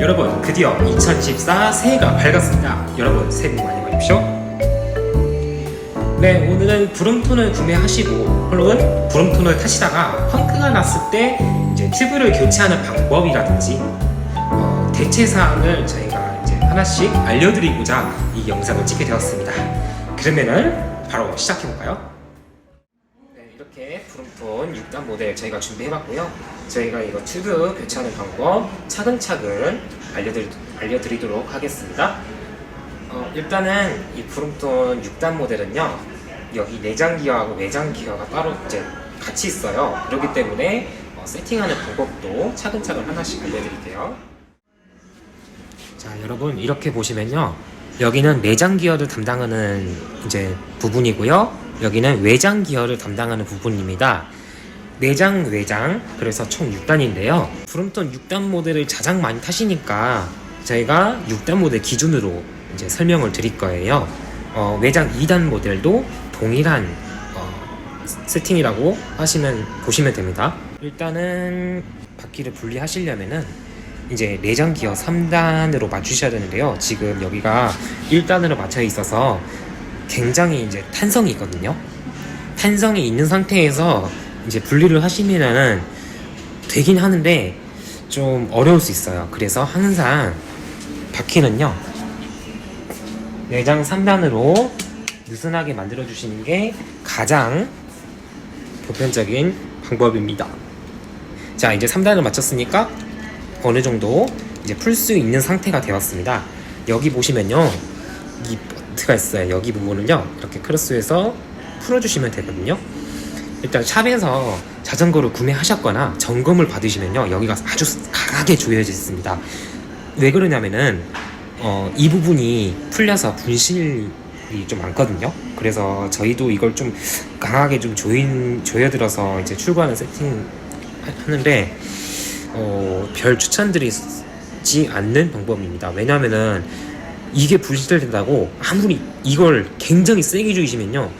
여러분 드디어 2014 새해가 밝았습니다. 여러분 새해 복 많이 받으십시오. 네 오늘은 구름톤을 구매하시고 물론 구름톤을 타시다가 펑크가 났을 때 이제 튜브를 교체하는 방법이라든지 어, 대체 사항을 저희가 이제 하나씩 알려드리고자 이 영상을 찍게 되었습니다. 그러면은 바로 시작해 볼까요? 네, 이렇게 구름톤 6단 모델 저희가 준비해봤고요. 저희가 이거 튜브 교체하는 방법 차근차근 알려드리, 알려드리도록 하겠습니다. 어, 일단은 이 구름톤 6단 모델은요, 여기 내장 기어하고 외장 기어가 따로 이제 같이 있어요. 그렇기 때문에 어, 세팅하는 방법도 차근차근 하나씩 알려드릴게요. 자, 여러분 이렇게 보시면요. 여기는 내장 기어를 담당하는 이제 부분이고요. 여기는 외장 기어를 담당하는 부분입니다. 내장, 외장, 그래서 총 6단인데요. 구름톤 6단 모델을 가장 많이 타시니까 저희가 6단 모델 기준으로 이제 설명을 드릴 거예요. 어, 외장 2단 모델도 동일한 어, 세팅이라고 하시면 보시면 됩니다. 일단은 바퀴를 분리하시려면은 이제 내장 기어 3단으로 맞추셔야 되는데요. 지금 여기가 1단으로 맞춰 있어서 굉장히 이제 탄성이 있거든요. 탄성이 있는 상태에서 이제 분리를 하시면은 되긴 하는데 좀 어려울 수 있어요. 그래서 항상 바퀴는요. 내장 3단으로 느슨하게 만들어 주시는 게 가장 보편적인 방법입니다. 자, 이제 3단을 맞췄으니까 어느 정도 이제 풀 수 있는 상태가 되었습니다. 여기 보시면요. 이 버트가 있어요. 여기 부분을요. 이렇게 크로스해서 풀어주시면 되거든요. 일단 샵에서 자전거를 구매하셨거나 점검을 받으시면요. 여기가 아주 강하게 조여져 있습니다. 왜 그러냐면은 어, 이 부분이 풀려서 분실이 좀 많거든요. 그래서 저희도 이걸 좀 강하게 좀 조인 조여들어서 이제 출고하는 세팅 하- 하는데 어, 별 추천드리지 않는 방법입니다. 왜냐면은 이게 분실된다고 아무리 이걸 굉장히 세게 조이시면요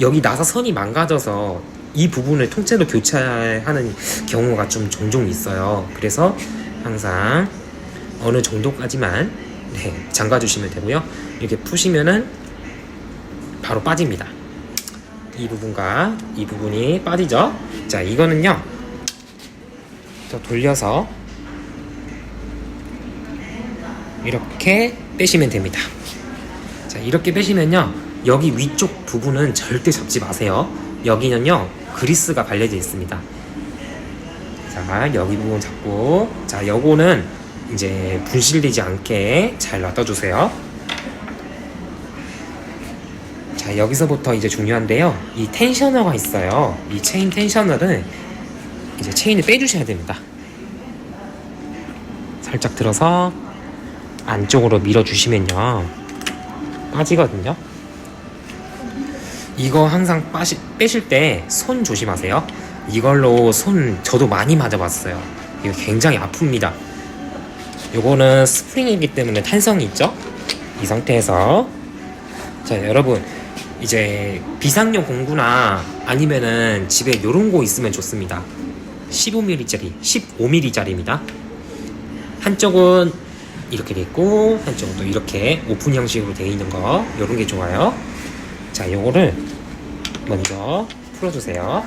여기 나사 선이 망가져서 이 부분을 통째로 교체하는 경우가 좀 종종 있어요. 그래서 항상 어느 정도까지만 네, 잠가 주시면 되고요. 이렇게 푸시면은 바로 빠집니다. 이 부분과 이 부분이 빠지죠. 자, 이거는요. 더 돌려서 이렇게 빼시면 됩니다. 자, 이렇게 빼시면요. 여기 위쪽 부분은 절대 잡지 마세요. 여기는요. 그리스가 발려져 있습니다. 자, 여기 부분 잡고 자, 요거는 이제 분실되지 않게 잘 놔둬주세요. 자, 여기서부터 이제 중요한데요. 이 텐셔너가 있어요. 이 체인 텐셔너를 이제 체인을 빼주셔야 됩니다. 살짝 들어서 안쪽으로 밀어주시면요. 빠지거든요. 이거 항상 빠시, 빼실 때 손 조심하세요. 이걸로 손 저도 많이 맞아봤어요. 이거 굉장히 아픕니다. 요거는 스프링이기 때문에 탄성이 있죠? 이 상태에서 자 여러분 이제 비상용 공구나 아니면은 집에 요런 거 있으면 좋습니다. 15mm짜리, 15mm짜리입니다. 한쪽은 이렇게 돼 있고 한쪽은 또 이렇게 오픈 형식으로 되어 있는 거 요런 게 좋아요. 자, 요거를 먼저 풀어주세요.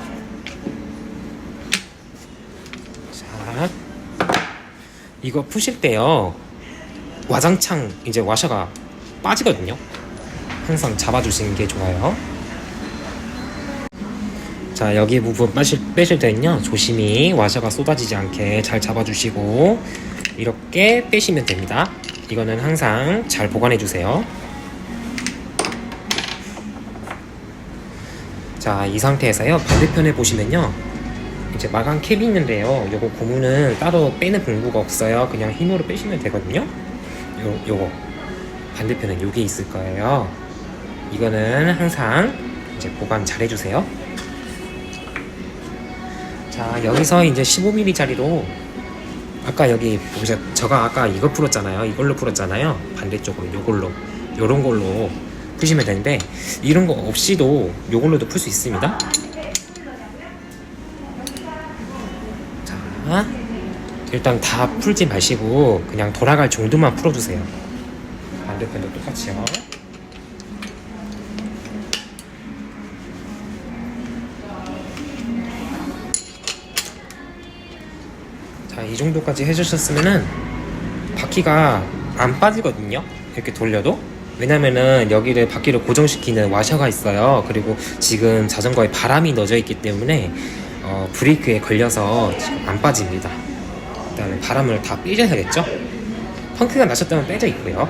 자, 이거 푸실 때요 와장창 이제 와셔가 빠지거든요. 항상 잡아주시는 게 좋아요. 자 여기 부분 빼실, 빼실 때는요 조심히 와셔가 쏟아지지 않게 잘 잡아주시고 이렇게 빼시면 됩니다 이거는 항상 잘 보관해 주세요 자 이 상태에서요. 반대편에 보시면요. 이제 마감 캡이 있는데요. 요거 고무는 따로 빼는 공구가 없어요. 그냥 힘으로 빼시면 되거든요. 요, 요거. 반대편은 요게 있을 거예요. 이거는 항상 이제 보관 잘 해주세요. 자 여기서 이제 15mm짜리로 아까 여기 보자 제가 아까 이거 풀었잖아요. 이걸로 풀었잖아요. 반대쪽으로 요걸로 요런 걸로 푸시면 되는데 이런 거 없이도 요걸로도 풀 수 있습니다 자 일단 다 풀지 마시고 그냥 돌아갈 정도만 풀어주세요. 반대편도 똑같이요. 자, 이 정도까지 해주셨으면은 바퀴가 안 빠지거든요. 이렇게 돌려도. 왜냐면은 여기를 바퀴를 고정시키는 와셔가 있어요. 그리고 지금 자전거에 바람이 넣어져 있기 때문에 어, 브레이크에 걸려서 안 빠집니다. 일단 바람을 다 빼줘야겠죠? 펑크가 나셨다면 빼져 있고요.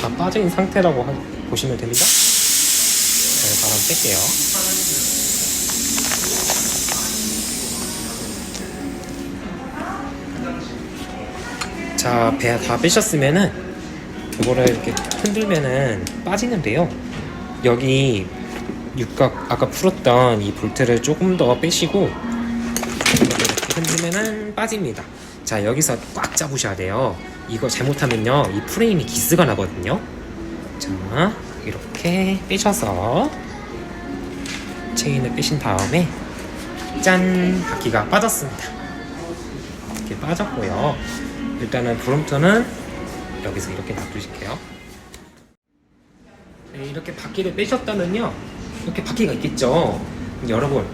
다 빠진 상태라고 하- 보시면 됩니다. 네, 바람 뺄게요. 자, 배 다 빼셨으면은 이거를 이렇게 흔들면은 빠지는데요. 여기 육각 아까 풀었던 이 볼트를 조금 더 빼시고 이렇게 흔들면은 빠집니다. 자, 여기서 꽉 잡으셔야 돼요. 이거 잘못하면요, 이 프레임이 기스가 나거든요. 자, 이렇게 빼셔서 체인을 빼신 다음에 짠! 바퀴가 빠졌습니다. 이렇게 빠졌고요. 일단은 브롬토는 여기서 이렇게 놔두실게요. 네, 이렇게 바퀴를 빼셨다면요. 이렇게 바퀴가 있겠죠. 여러분,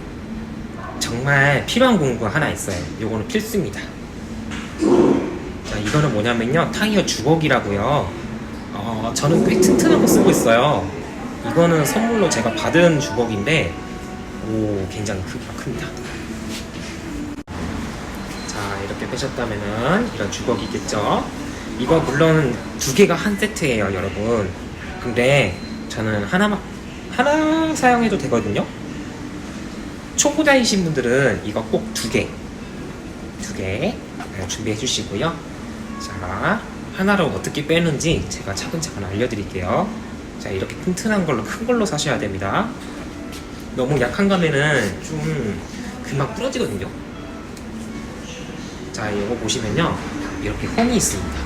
정말 필요한 공구가 하나 있어요. 요거는 필수입니다. 자, 이거는 뭐냐면요. 타이어 주걱이라고요. 어, 저는 꽤 튼튼한 거 쓰고 있어요. 이거는 선물로 제가 받은 주걱인데, 오, 굉장히 크기가 큽니다. 자, 이렇게 빼셨다면은 이런 주걱이 있겠죠? 이거 물론 두 개가 한 세트예요, 여러분. 근데 저는 하나만, 하나 사용해도 되거든요? 초보자이신 분들은 이거 꼭 두 개, 두 개 준비해 주시고요. 자, 하나로 어떻게 빼는지 제가 차근차근 알려드릴게요. 자, 이렇게 튼튼한 걸로, 큰 걸로 사셔야 됩니다. 너무 약한 가면은 좀 금방 부러지거든요. 자, 이거 보시면요. 이렇게 홈이 있습니다.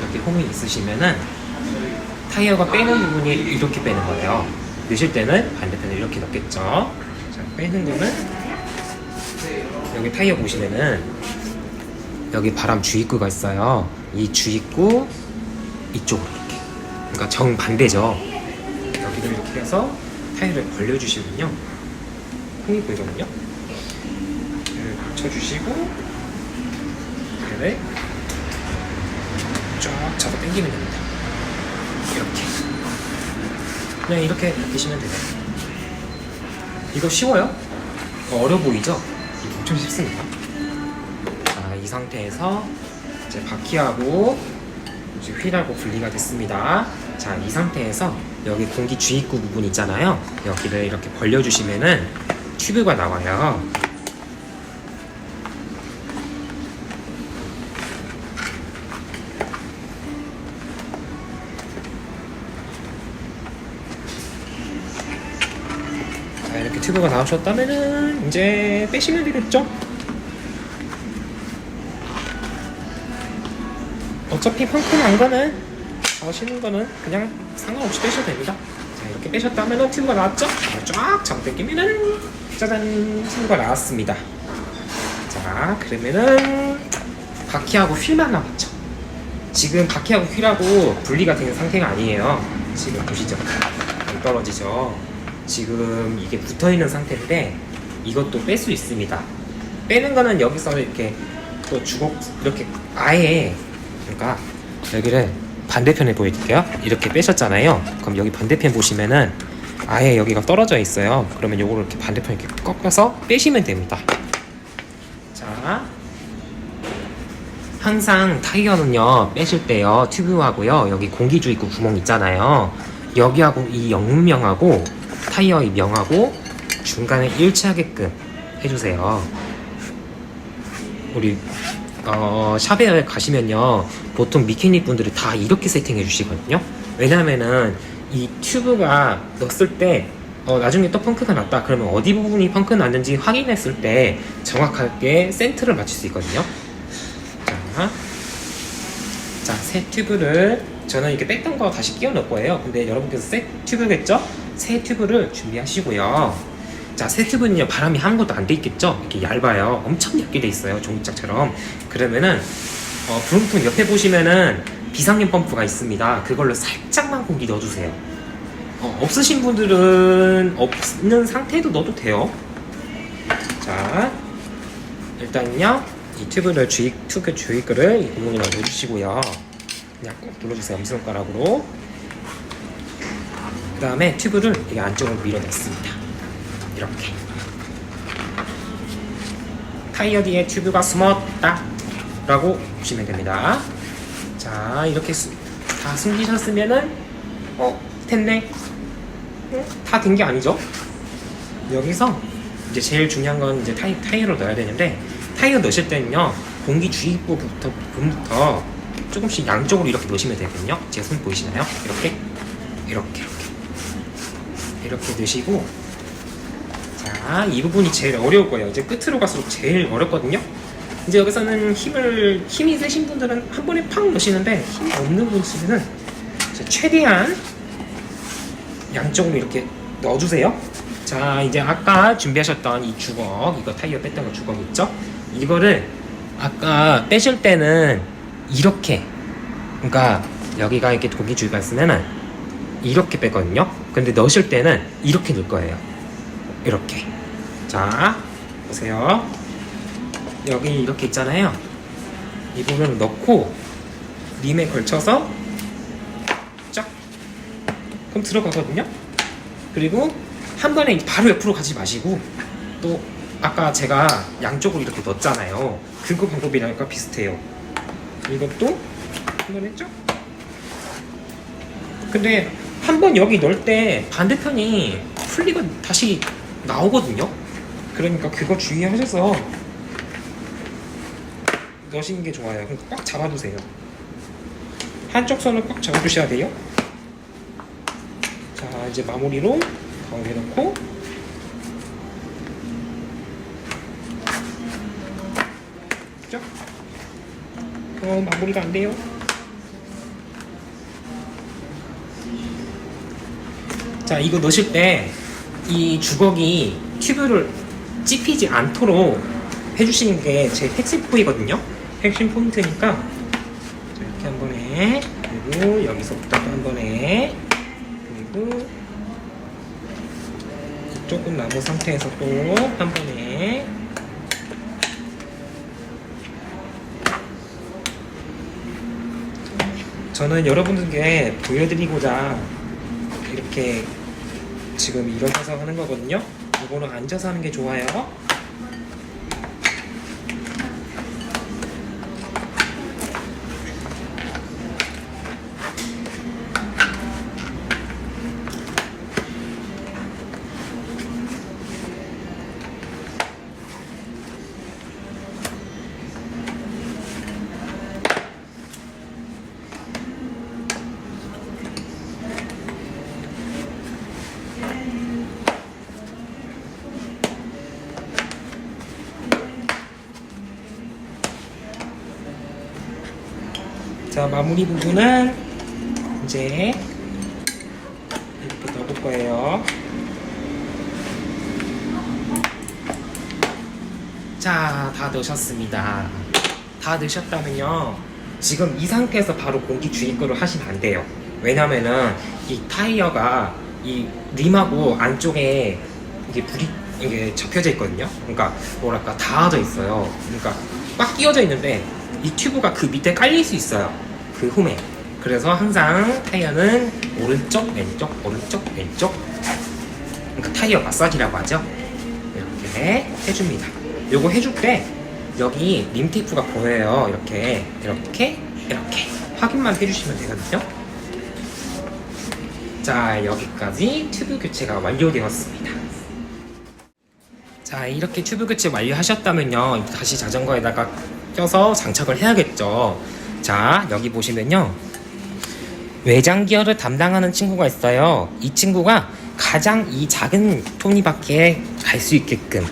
이렇게 홈이 있으시면은 타이어가 빼는 부분이 이렇게 빼는 거예요. 넣으실 때는 반대편에 이렇게 넣겠죠. 자, 빼는 거는 여기 타이어 보시면은 여기 바람 주입구가 있어요. 이 주입구 이쪽으로 이렇게. 그러니까 정반대죠. 여기를 이렇게 해서 타이어를 벌려주시면요. 홈이 보이거든요. 이렇게 붙여주시고 얘를 쫙 잡아 당기면 됩니다. 이렇게. 그냥 이렇게 바뀌시면 돼요. 이거 쉬워요? 어, 어려 보이죠? 이거 엄청 쉽습니다. 자, 이 상태에서 이제 바퀴하고 이제 휠하고 분리가 됐습니다. 자, 이 상태에서 여기 공기 주입구 부분 있잖아요. 여기를 이렇게 벌려주시면은 튜브가 나와요. 자 이렇게 튜브가 나오셨다면은 이제 빼시면 되겠죠? 어차피 펑크 난 거는 나오시는 거는 그냥 상관없이 빼셔도 됩니다. 자 이렇게 빼셨다면은 튜브가 나왔죠? 쫙 잡당기면은 짜잔 튜브가 나왔습니다. 자 그러면은 바퀴하고 휠만 남았죠. 지금 바퀴하고 휠하고 분리가 된 상태가 아니에요. 지금 보시죠. 안 떨어지죠. 지금 이게 붙어 있는 상태인데 이것도 뺄 수 있습니다. 빼는 거는 여기서 이렇게 또 주걱 이렇게 아예 그러니까 여기를 반대편에 보여드릴게요. 이렇게 빼셨잖아요. 그럼 여기 반대편 보시면은 아예 여기가 떨어져 있어요. 그러면 요거를 이렇게 반대편 이렇게 꺾어서 빼시면 됩니다. 자, 항상 타이어는요 빼실 때요 튜브하고요 여기 공기주입구 구멍 있잖아요 여기하고 이 영문명하고 타이어 이 명하고 중간에 일치하게끔 해주세요. 우리 어, 샵에 가시면요. 보통 미케닉 분들이 다 이렇게 세팅해 주시거든요. 왜냐면은 이 튜브가 넣었을 때 어, 나중에 또 펑크가 났다. 그러면 어디 부분이 펑크 났는지 확인했을 때 정확하게 센터를 맞출 수 있거든요. 자, 자, 새 튜브를 저는 이렇게 뺐던 거 다시 끼워 넣을 거예요. 근데 여러분께서 새 튜브겠죠? 새 튜브를 준비하시고요. 자, 새 튜브는요, 바람이 한 것도 안 돼 있겠죠? 이렇게 얇아요. 엄청 얇게 돼 있어요. 종이짝처럼. 그러면은, 어, 브롬톤 옆에 보시면은 비상용 펌프가 있습니다. 그걸로 살짝만 공기 넣어주세요. 어, 없으신 분들은 없는 상태도 넣어도 돼요. 자, 일단요, 이 튜브를 주입, 튜브 주입구를 이 구멍에 넣어주시고요. 그냥 꼭 눌러주세요. 엄지손가락으로. 그 다음에 튜브를 이 안쪽으로 밀어냈습니다. 이렇게. 타이어 뒤에 튜브가 숨었다. 라고 보시면 됩니다. 자, 이렇게 수- 다 숨기셨으면은, 어, 됐네. 다 된 게 아니죠? 여기서 이제 제일 중요한 건 이제 타이, 타이어를 넣어야 되는데, 타이어 넣으실 때는요, 공기 주입구부터, 부분부터 조금씩 양쪽으로 이렇게 넣으시면 되거든요. 제 손 보이시나요? 이렇게, 이렇게, 이렇게. 넣으시고, 자, 이 부분이 제일 어려울 거예요. 이제 끝으로 갈수록 제일 어렵거든요. 이제 여기서는 힘을, 힘이 세신 분들은 한 번에 팍 넣으시는데, 힘이 없는 분들은 최대한 양쪽으로 이렇게 넣어주세요. 자, 이제 아까 준비하셨던 이 주걱, 이거 타이어 뺐던 거 주걱 있죠? 이거를 아까 빼실 때는 이렇게, 그러니까 여기가 이렇게 고기 주의가 있으면은 이렇게 빼거든요. 근데 넣으실 때는 이렇게 넣을 거예요. 이렇게. 자, 보세요. 여기 이렇게 있잖아요. 이 부분을 넣고 림에 걸쳐서 쫙 그럼 들어가거든요. 그리고 한 번에 바로 옆으로 가지 마시고 또 아까 제가 양쪽으로 이렇게 넣었잖아요. 그거 방법이랑과 비슷해요. 이것도 한번 했죠? 근데 한 번 여기 넣을 때 반대편이 풀리가 다시 나오거든요. 그러니까 그거 주의하셔서 넣으시는 게 좋아요. 그러니까 꽉 잡아두세요. 한쪽 손을 꽉 잡아주셔야 돼요. 자 이제 마무리로 가운데 넣고 쫙. 어 마무리가 안 돼요. 자 이거 넣으실 때 이 주걱이 튜브를 찝히지 않도록 해주시는 게 제 핵심 포이거든요. 핵심 포인트니까 자, 이렇게 한 번에 그리고 여기서부터 또 한 번에 그리고 조금 남은 상태에서 또 한 번에 저는 여러분들께 보여드리고자 이렇게 지금 일어나서 하는 거거든요. 이거는 앉아서 하는 게 좋아요. 자 마무리 부분은 이제 이렇게 넣어볼 거예요. 자, 다 넣으셨습니다. 다 넣으셨다면요. 지금 이 상태에서 바로 공기 주입구를 하시면 안 돼요. 왜냐면은 이 타이어가 이 림하고 안쪽에 이게 불이 이게 접혀져 있거든요. 그러니까 뭐랄까 닿아져 있어요. 그러니까 꽉 끼워져 있는데 이 튜브가 그 밑에 깔릴 수 있어요. 그 홈에. 그래서 항상 타이어는 오른쪽, 왼쪽, 오른쪽, 왼쪽. 그러니까 타이어 마사지라고 하죠. 이렇게 해줍니다. 요거 해줄 때 여기 림 테이프가 보여요. 이렇게, 이렇게, 이렇게 확인만 해주시면 되거든요. 자, 여기까지 튜브 교체가 완료되었습니다. 자, 이렇게 튜브 교체 완료하셨다면요. 다시 자전거에다가 껴서 장착을 해야겠죠. 자, 여기 보시면요. 외장 기어를 담당하는 친구가 있어요. 이 친구가 가장 이 작은 톱니바퀴에 갈 수 있게끔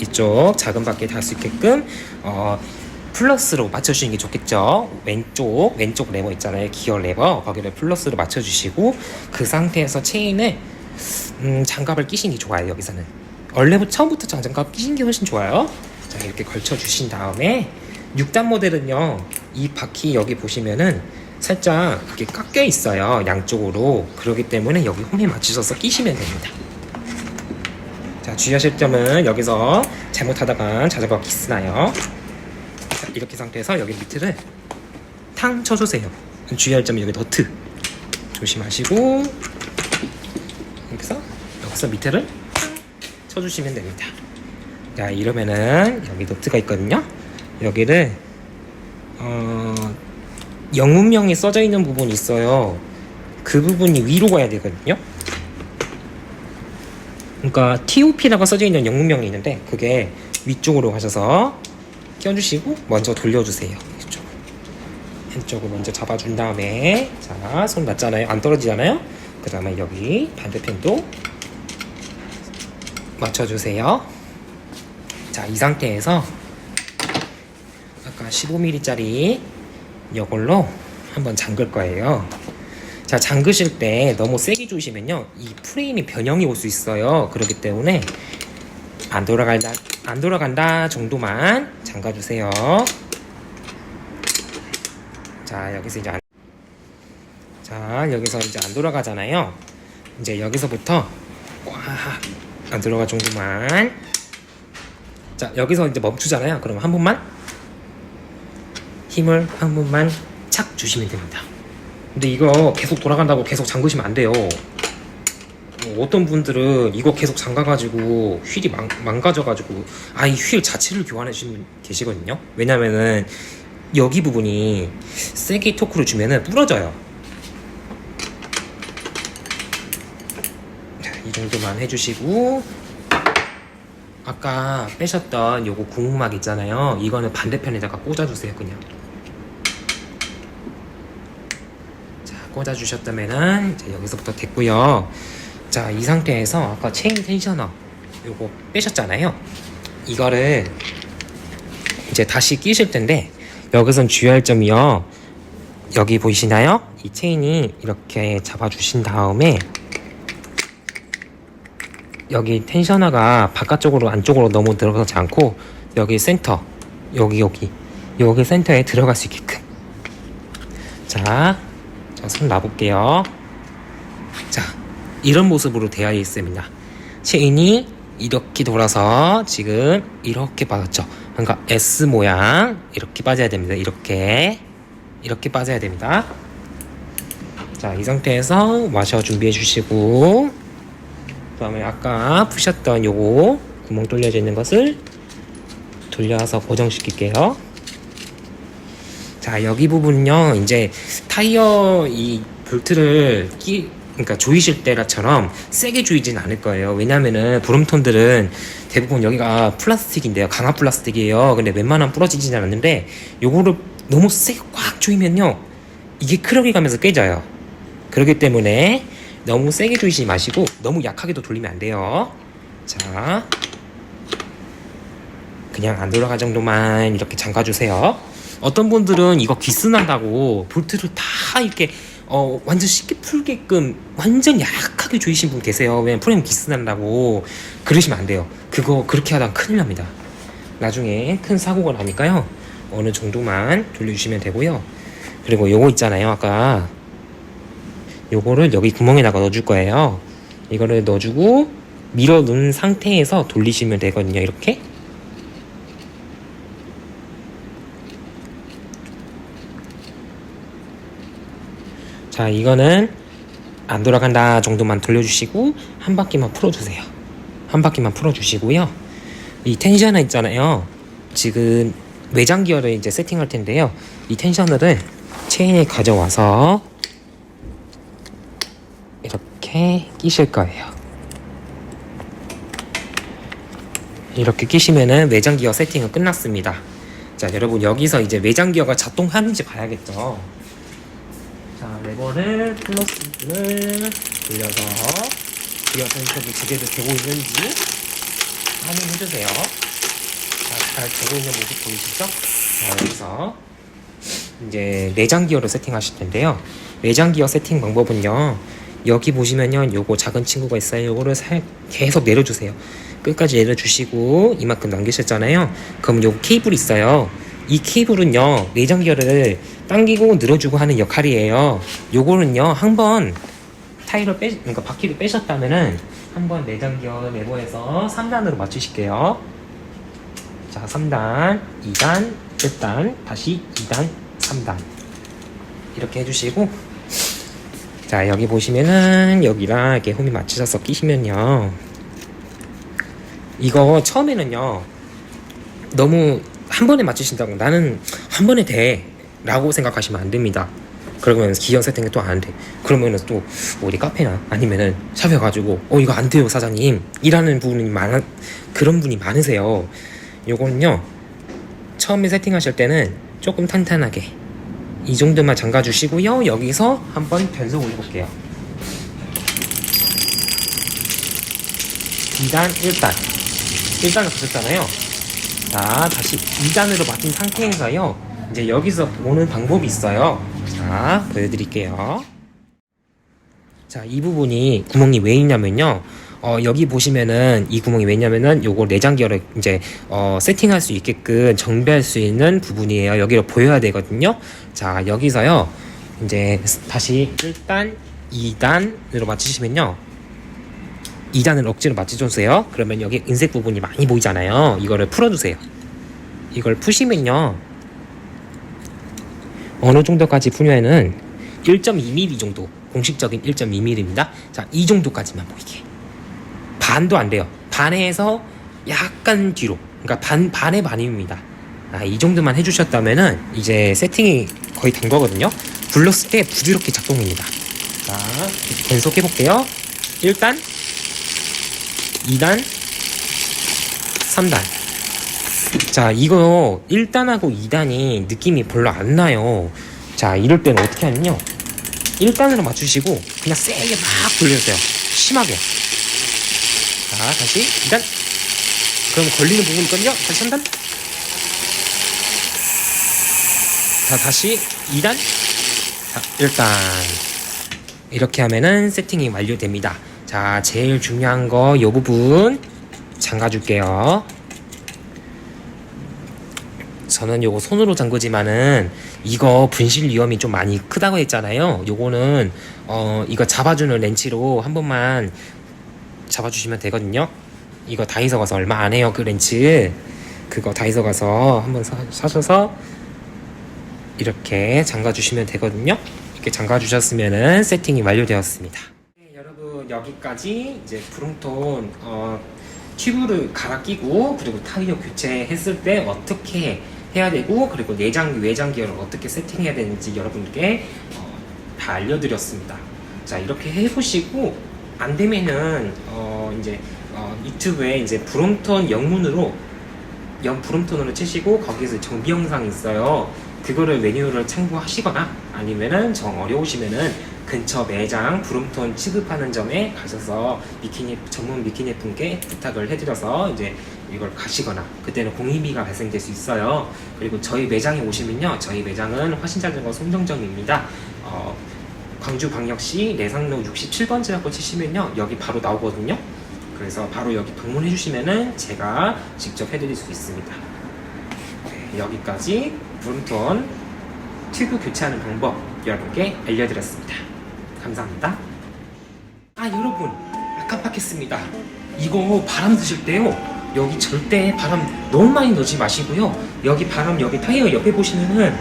이쪽 작은 바퀴에 달수 있게끔 어, 플러스로 맞춰주시는 게 좋겠죠. 왼쪽 왼쪽 레버 있잖아요. 기어 레버 거기를 플러스로 맞춰주시고 그 상태에서 체인을 음, 장갑을 끼시는 게 좋아요 여기서는 원래부터 처음부터 장갑 끼신 게 훨씬 좋아요 자 이렇게 걸쳐 주신 다음에 6단 모델은요 이 바퀴 여기 보시면은 살짝 이렇게 깎여 있어요 양쪽으로 그렇기 때문에 여기 홈에 맞추셔서 끼시면 됩니다 자 주의하실 점은 여기서 잘못하다가 자전거 기스나요 자 이렇게 상태에서 여기 밑을 탕 쳐주세요 주의할 점은 여기 너트 조심하시고 여기서 여기서 밑에를 쳐주시면 됩니다. 자 이러면은 여기 노트가 있거든요. 여기를 어 영문명이 써져 있는 부분이 있어요. 그 부분이 위로 가야 되거든요. 그러니까 TOP라고 써져 있는 영문명이 있는데 그게 위쪽으로 가셔서 껴주시고 먼저 돌려주세요. 이쪽 한쪽을 먼저 잡아준 다음에 자손 놨잖아요. 안 떨어지잖아요. 그 다음에 여기 반대편도 맞춰주세요. 자, 이 상태에서 아까 15mm짜리 이걸로 한번 잠글 거예요. 자, 잠그실 때 너무 세게 조시면요, 이 프레임이 변형이 올 수 있어요. 그렇기 때문에 안 돌아간다, 안 돌아간다 정도만 잠가주세요. 자, 여기서 이제 안, 자, 여기서 이제 안 돌아가잖아요. 이제 여기서부터 꽉안 들어갈 정도만. 자, 여기서 이제 멈추잖아요. 그럼 한 번만 힘을 한 번만 착 주시면 됩니다. 근데 이거 계속 돌아간다고 계속 잠그시면 안 돼요. 어, 어떤 분들은 이거 계속 잠가가지고 휠이 망, 망가져가지고 아 이 휠 자체를 교환하시는 분 계시거든요. 왜냐면은 여기 부분이 세게 토크를 주면은 부러져요. 자, 이 정도만 해주시고 아까 빼셨던 요거 구멍막 있잖아요. 이거는 반대편에다가 꽂아주세요, 그냥. 꽂아주셨다면은 이제 여기서부터 됐고요. 자, 이 상태에서 아까 체인 텐셔너 요거 빼셨잖아요. 이거를 이제 다시 끼실 텐데 여기선 주의할 점이요. 여기 보이시나요? 이 체인이 이렇게 잡아주신 다음에 여기 텐셔너가 바깥쪽으로 안쪽으로 너무 들어가지 않고 여기 센터 여기 여기 여기 센터에 들어갈 수 있게끔 자, 자 손 놔볼게요. 자 이런 모습으로 되어 있습니다. 체인이 이렇게 돌아서 지금 이렇게 빠졌죠. 그러니까 S 모양 이렇게 빠져야 됩니다. 이렇게. 이렇게 빠져야 됩니다. 자 이 상태에서 와셔 준비해 주시고 그 다음에 아까 푸셨던 요거 구멍 뚫려져 있는 것을 돌려서 고정시킬게요 자 여기 부분은요 이제 타이어 이 볼트를 끼 그러니까 조이실 때처럼 세게 조이진 않을 거예요 왜냐면은 브롬톤들은 대부분 여기가 플라스틱인데요 강화 플라스틱이에요 근데 웬만하면 부러지진 않는데 요거를 너무 세게 꽉 조이면요 이게 크럭이 가면서 깨져요 그렇기 때문에 너무 세게 조이지 마시고 너무 약하게도 돌리면 안 돼요. 자, 그냥 안 돌아갈 정도만 이렇게 잠가주세요. 어떤 분들은 이거 기스 난다고 볼트를 다 이렇게 어 완전 쉽게 풀게끔 완전 약하게 조이신 분 계세요. 왜냐면 프레임 기스 난다고 그러시면 안 돼요. 그거 그렇게 하다가 큰일 납니다. 나중에 큰 사고가 나니까요. 어느 정도만 돌려주시면 되고요. 그리고 요거 있잖아요. 아까 요거를 여기 구멍에다가 넣어줄 거예요. 이거를 넣어주고 밀어 넣은 상태에서 돌리시면 되거든요. 이렇게. 자, 이거는 안 돌아간다 정도만 돌려주시고 한 바퀴만 풀어주세요. 한 바퀴만 풀어주시고요. 이 텐셔너 있잖아요. 지금 외장 기어를 이제 세팅할 텐데요. 이 텐셔너를 체인에 가져와서 이렇게 끼실 거예요. 이렇게 끼시면은 외장 기어 세팅은 끝났습니다. 자, 여러분 여기서 이제 외장 기어가 작동하는지 봐야겠죠. 자, 레버를 플러스를 돌려서 기어 센터도 제대로 되고 있는지 확인해 주세요. 자, 잘 되고 있는 모습 보이시죠? 자, 여기서 이제 내장 기어를 세팅하실 텐데요. 내장 기어 세팅 방법은요. 여기 보시면요 요거 작은 친구가 있어요 요거를 살 계속 내려주세요 끝까지 내려주시고 이만큼 남기셨잖아요 그럼 요 케이블이 있어요 이 케이블은요 내장 기어를 당기고 늘어주고 하는 역할이에요. 요거는요 한번 타이를 빼 그러니까 바퀴를 빼셨다면은 한번 내장기어 네모에서 3단으로 맞추실게요. 자 3단 2단 1단 다시 2단 3단. 이렇게 해주시고. 자 여기 보시면은 여기랑 이렇게 홈이 맞춰져서 끼시면요. 이거 처음에는요 너무 한 번에 맞추신다고 나는 한 번에 돼 라고 생각하시면 안 됩니다. 그러면 기어 세팅이 또 안 돼. 그러면은 또 어디 카페나 아니면은 샵에 가지고 어 이거 안 돼요 사장님. 이라는 분이 많아 그런 분이 많으세요. 요거는요 처음에 세팅하실 때는 조금 탄탄하게 이 정도만 잠가 주시고요. 여기서 한번 변속 올려볼게요. 2단 1단. 1단을 보셨잖아요. 자 다시 2단으로 맞춘 상태에서요 이제 여기서 보는 방법이 있어요 자 보여드릴게요 자 이 부분이 구멍이 왜 있냐면요 어, 여기 보시면은 이 구멍이 왜냐면은 요거 내장기어를 이제 어, 세팅할 수 있게끔 정비할 수 있는 부분이에요 여기로 보여야 되거든요 자 여기서요 이제 다시 1단 2단으로 맞추시면요 2단을 억지로 맞춰주세요. 그러면 여기 은색 부분이 많이 보이잖아요. 이거를 풀어주세요. 이걸 푸시면요. 어느 정도까지 풀면은 1.2mm 정도. 공식적인 1.2mm입니다. 자, 이 정도까지만 보이게. 반도 안 돼요. 반에서 약간 뒤로. 그러니까 반, 반의 반입니다. 아, 이 정도만 해주셨다면은 이제 세팅이 거의 된 거거든요. 불렀을 때 부드럽게 작동합니다. 자, 계속 해볼게요. 일단 2단, 3단. 자, 이거 1단하고 2단이 느낌이 별로 안 나요. 자, 이럴 때는 어떻게 하냐면요. 1단으로 맞추시고 그냥 세게 막 돌려주세요. 심하게. 자, 다시 2단. 그럼 걸리는 부분 있거든요. 다시 3단. 자, 다시 2단. 자, 1단. 이렇게 하면은 세팅이 완료됩니다. 자, 제일 중요한 거 요 부분 잠가 줄게요. 저는 요거 손으로 잠그지만은 이거 분실 위험이 좀 많이 크다고 했잖아요. 요거는 어 이거 잡아주는 렌치로 한 번만 잡아주시면 되거든요. 이거 다이소 가서 얼마 안 해요 그 렌치. 그거 다이소 가서 한번 사, 사셔서 이렇게 잠가 주시면 되거든요. 이렇게 잠가 주셨으면은 세팅이 완료되었습니다. 네, 여러분 여기까지 이제 브롱톤 어, 튜브를 갈아 끼고 그리고 타이어 교체했을 때 어떻게 해야 되고 그리고 내장 외장 기어를 어떻게 세팅해야 되는지 여러분께 어, 다 알려드렸습니다. 자 이렇게 해보시고 안 되면은 어, 이제 어, 유튜브에 이제 브롬톤 영문으로 영 브롬톤으로 치시고 거기서 정비 영상 있어요. 그거를 메뉴를 참고하시거나 아니면은 정 어려우시면은 근처 매장 브롬톤 취급하는 점에 가셔서 비키니 전문 비키니 분께 부탁을 해드려서 이제 이걸 가시거나 그때는 공인비가 발생될 수 있어요. 그리고 저희 매장에 오시면요, 저희 매장은 화신자전거 송정점입니다. 어, 광주광역시 내상로 67번지라고 치시면요, 여기 바로 나오거든요. 그래서 바로 여기 방문해 주시면은 제가 직접 해드릴 수 있습니다. 네, 여기까지 브롬톤 튜브 교체하는 방법 여러분께 알려드렸습니다. 감사합니다. 아 여러분 아, 깜빡했습니다. 이거 바람 드실 때요 여기 절대 바람 너무 많이 넣지 마시고요. 여기 바람 여기 타이어 옆에 보시면은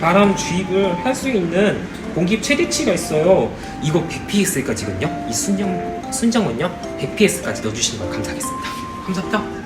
바람 주입을 할 수 있는 공기 최대치가 있어요. 이거 100ps까지거든요. 이 순정 순정은요 100ps까지 넣어주시는 걸 감사하겠습니다. 감사합니다.